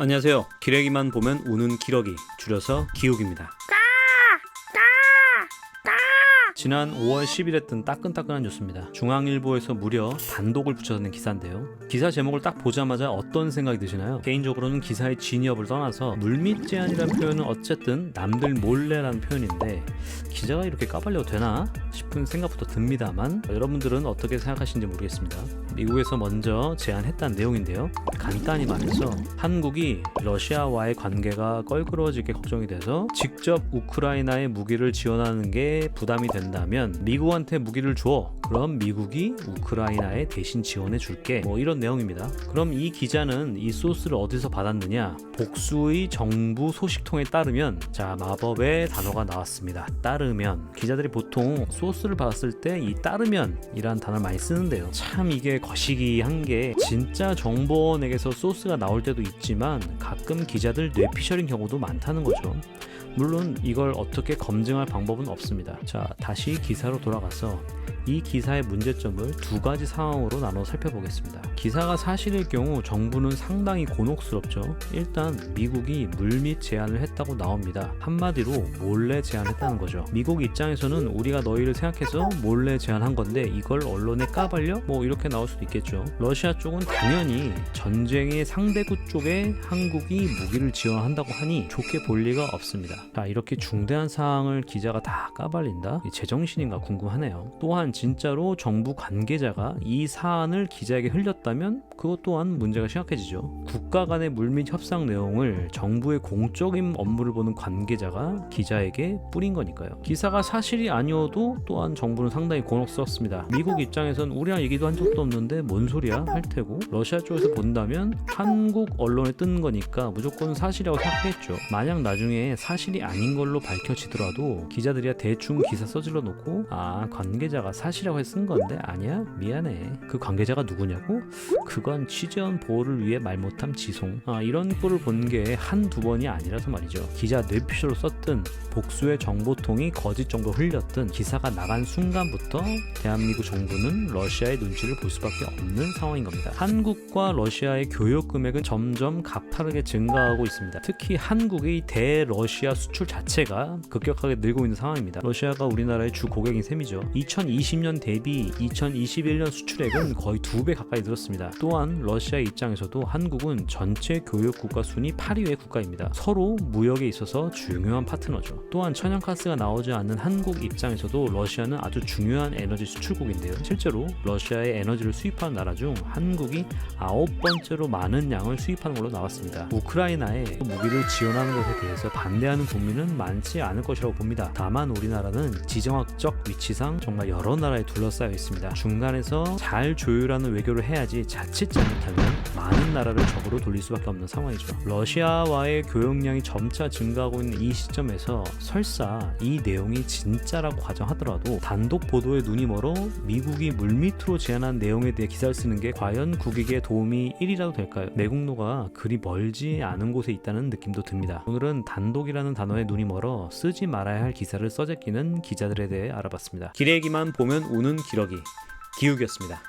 안녕하세요. 기레기만 보면 우는 기러기, 줄여서 기욱입니다. 지난 5월 10일에 뜬 따끈따끈한 뉴스입니다. 중앙일보에서 무려 단독을 붙여낸 기사인데요. 기사 제목을 딱 보자마자 어떤 생각이 드시나요? 개인적으로는 기사의 진위업을 떠나서 물밑 제한이라는 표현은 어쨌든 남들 몰래라는 표현인데 기자가 이렇게 까발려도 되나 싶은 생각부터 듭니다만 여러분들은 어떻게 생각하시는지 모르겠습니다. 미국에서 먼저 제안했다는 내용인데요. 간단히 말해서 한국이 러시아와의 관계가 껄끄러워지게 걱정이 돼서 직접 우크라이나에 무기를 지원하는 게 부담이 된다면 미국한테 무기를 줘. 그럼 미국이 우크라이나에 대신 지원해 줄게. 뭐 이런 내용입니다. 그럼 이 기자는 이 소스를 어디서 받았느냐? 복수의 정부 소식통에 따르면 자 마법의 단어가 나왔습니다. 따르면 기자들이 보통 소스를 받았을 때 이 따르면이라는 단어를 많이 쓰는데요. 참 이게 거시기한 게 진짜 정보원에게서 소스가 나올 때도 있지만 가끔 기자들 뇌피셜인 경우도 많다는 거죠. 물론 이걸 어떻게 검증할 방법은 없습니다. 자, 다시 기사로 돌아가서 이 기사의 문제점을 두 가지 상황으로 나눠 살펴보겠습니다. 기사가 사실일 경우 정부는 상당히 곤혹스럽죠. 일단 미국이 물밑 제안을 했다고 나옵니다. 한마디로 몰래 제안했다는 거죠. 미국 입장에서는 우리가 너희를 생각해서 몰래 제안한 건데 이걸 언론에 까발려? 뭐 이렇게 나올 수도 있겠죠. 러시아 쪽은 당연히 전쟁의 상대국 쪽에 한국이 무기를 지원한다고 하니 좋게 볼 리가 없습니다. 자, 이렇게 중대한 사항을 기자가 다 까발린다? 이 제정신인가 궁금하네요. 또한 진짜로 정부 관계자가 이 사안을 기자에게 흘렸다면 그것 또한 문제가 심각해지죠. 국가 간의 물밑 협상 내용을 정부의 공적인 업무를 보는 관계자가 기자에게 뿌린 거니까요. 기사가 사실이 아니어도 또한 정부는 상당히 곤혹스럽습니다. 미국 입장에선 우리랑 얘기도 한 적도 없는데 뭔 소리야 할 테고 러시아 쪽에서 본다면 한국 언론에 뜬 거니까 무조건 사실이라고 생각했죠. 만약 나중에 사실이 아닌 걸로 밝혀지더라도 기자들이야 대충 기사 써질러 놓고 아 관계자가 사실 이라고 해쓴 건데 아니야 미안해. 그 관계자가 누구냐고? 그건 취재원 보호를 위해 말 못함 지송. 아 이런 꼴을 본 게 한두 번이 아니라서 말이죠. 기자 뇌피셜로 썼든 복수의 정보통이 거짓 정보 흘렸든 기사가 나간 순간부터 대한민국 정부는 러시아의 눈치를 볼 수밖에 없는 상황인 겁니다. 한국과 러시아의 교역 금액은 점점 가파르게 증가하고 있습니다. 특히 한국의 대러시아 수출 자체가 급격하게 늘고 있는 상황입니다. 러시아가 우리나라의 주 고객인 셈이죠. 2020년 대비 2021년 수출액은 거의 두 배 가까이 늘었습니다. 또한 러시아 입장에서도 한국은 전체 교육 국가 순위 8위의 국가입니다. 서로 무역에 있어서 중요한 파트너죠. 또한 천연가스가 나오지 않는 한국 입장에서도 러시아는 아주 중요한 에너지 수출국인데요. 실제로 러시아의 에너지를 수입하는 나라 중 한국이 아홉 번째로 많은 양을 수입하는 걸로 나왔습니다. 우크라이나에 무기를 지원하는 것에 대해서 반대하는 국민은 많지 않을 것이라고 봅니다. 다만 우리나라는 지정학적 위치상 정말 여러 나라에 둘러싸여 있습니다. 중간에서 잘 조율하는 외교를 해야지 자칫 잘못하면 많은 나라를 적으로 돌릴 수밖에 없는 상황이죠. 러시아와의 교역량이 점차 증가하고 있는 이 시점에서 설사 이 내용이 진짜라고 가정하더라도 단독 보도에 눈이 멀어 미국이 물밑으로 제안한 내용에 대해 기사를 쓰는 게 과연 국익에 도움이 1이라도 될까요? 내국노가 그리 멀지 않은 곳에 있다는 느낌도 듭니다. 오늘은 단독이라는 단어에 눈이 멀어 쓰지 말아야 할 기사를 써제끼는 기자들에 대해 알아봤습니다. 기레기만 보면 우는 기러기 기욱이었습니다.